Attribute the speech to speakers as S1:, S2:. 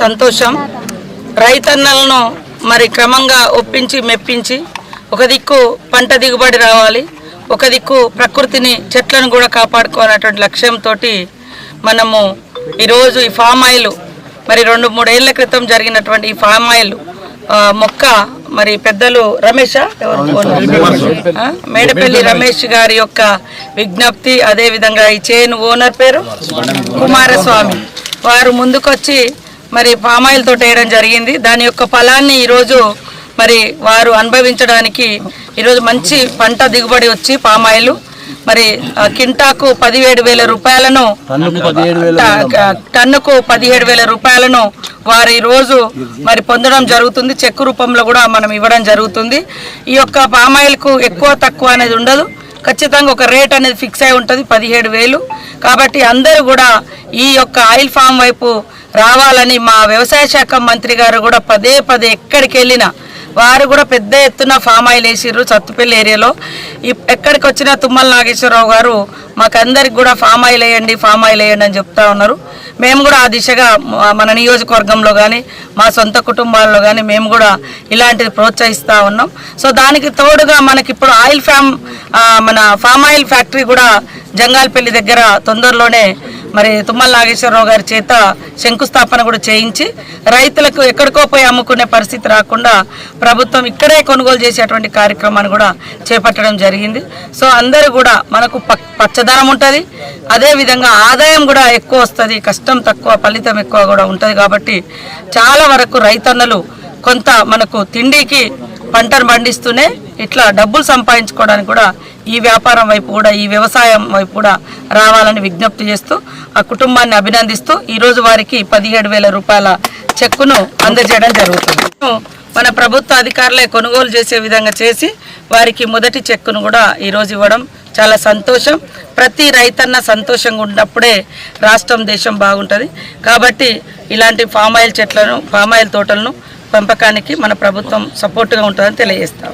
S1: సంతోషం. రైతన్నలను మరి క్రమంగా ఒప్పించి మెప్పించి ఒక దిక్కు పంట దిగుబడి రావాలి ఒక దిక్కు ప్రకృతిని చెట్లను కూడా కాపాడుకోవాలనేటువంటి లక్ష్యంతో మనము ఈరోజు ఈ ఫామ్ ఆయిల్ మరి రెండు మూడేళ్ళ క్రితం జరిగినటువంటి ఈ ఫామ్ ఆయిల్ మొక్క మరి పెద్దలు రమేష్? మేడపల్లి రమేష్ గారి యొక్క విజ్ఞప్తి అదే విధంగా ఈ చేను ఓనర్ పేరు? కుమారస్వామి. వారు ముందుకొచ్చి మరి పామాయిల్ తోట వేయడం జరిగింది. దాని యొక్క ఫలాన్ని ఈరోజు మరి వారు అనుభవించడానికి ఈరోజు మంచి పంట దిగుబడి వచ్చి పామాయిల్ మరి కింటాకు పదిహేడు వేల రూపాయలను టన్నుకు పదిహేడు వేల రూపాయలను వారు రోజు మరి పొందడం జరుగుతుంది. చెక్కు రూపంలో కూడా మనం ఇవ్వడం జరుగుతుంది. ఈ యొక్క పామాయిల్కు ఎక్కువ తక్కువ అనేది ఉండదు. ఖచ్చితంగా ఒక రేట్ అనేది ఫిక్స్ అయి ఉంటుంది పదిహేడు వేలు. కాబట్టి అందరూ కూడా ఈ యొక్క ఆయిల్ ఫామ్ వైపు రావాలని మా వ్యవసాయ శాఖ మంత్రి గారు కూడా పదే పదే ఎక్కడికి వెళ్ళినా వారు కూడా పెద్ద ఎత్తున ఫామ్ ఆయిల్ వేసిర్రు సత్తుపల్లి ఏరియాలో. ఇప్- ఎక్కడికి వచ్చిన తుమ్మల నాగేశ్వరరావు గారు మాకందరికి కూడా ఫామ్ ఆయిల్ వేయండి ఫామ్ ఆయిల్ వేయండి అని చెప్తా ఉన్నారు. మేము కూడా ఆ దిశగా మన నియోజకవర్గంలో కానీ మా సొంత కుటుంబాల్లో కానీ మేము కూడా ఇలాంటిది ప్రోత్సహిస్తూ ఉన్నాం. సో దానికి తోడుగా మనకి ఇప్పుడు ఆయిల్ ఫ్యామ్ మన ఫామ్ ఆయిల్ ఫ్యాక్టరీ కూడా జంగాల్పల్లి దగ్గర తొందరలోనే మరి తుమ్మల నాగేశ్వరరావు గారి చేత శంకుస్థాపన కూడా చేయించి రైతులకు ఎక్కడికో పోయి అమ్ముకునే పరిస్థితి రాకుండా ప్రభుత్వం ఇక్కడే కొనుగోలు చేసేటువంటి కార్యక్రమాన్ని కూడా చేపట్టడం జరిగింది. సో అందరూ కూడా మనకు పచ్చదనం ఉంటుంది. అదేవిధంగా ఆదాయం కూడా ఎక్కువ వస్తుంది. కష్టం తక్కువ ఫలితం ఎక్కువ కూడా ఉంటుంది కాబట్టి చాలా వరకు రైతన్నలు కొంత మనకు తిండికి పంటను పండిస్తూనే ఇట్లా డబ్బులు సంపాదించుకోవడానికి కూడా ఈ వ్యాపారం వైపు కూడా ఈ వ్యవసాయం వైపు కూడా రావాలని విజ్ఞప్తి చేస్తూ ఆ కుటుంబాన్ని అభినందిస్తూ ఈరోజు వారికి పదిహేడు వేల రూపాయల చెక్కును అందజేయడం జరుగుతుంది. మన ప్రభుత్వ అధికారులే కొనుగోలు చేసే విధంగా చేసి వారికి మొదటి చెక్కును కూడా ఈరోజు ఇవ్వడం చాలా సంతోషం. ప్రతి రైతన్న సంతోషంగా ఉన్నప్పుడే రాష్ట్రం దేశం బాగుంటుంది. కాబట్టి ఇలాంటి ఫామ్ ఆయిల్ చెట్లను ఫామ్ ఆయిల్ తోటలను పెంపకానికి మన ప్రభుత్వం సపోర్ట్గా ఉంటుందని తెలియజేస్తాం.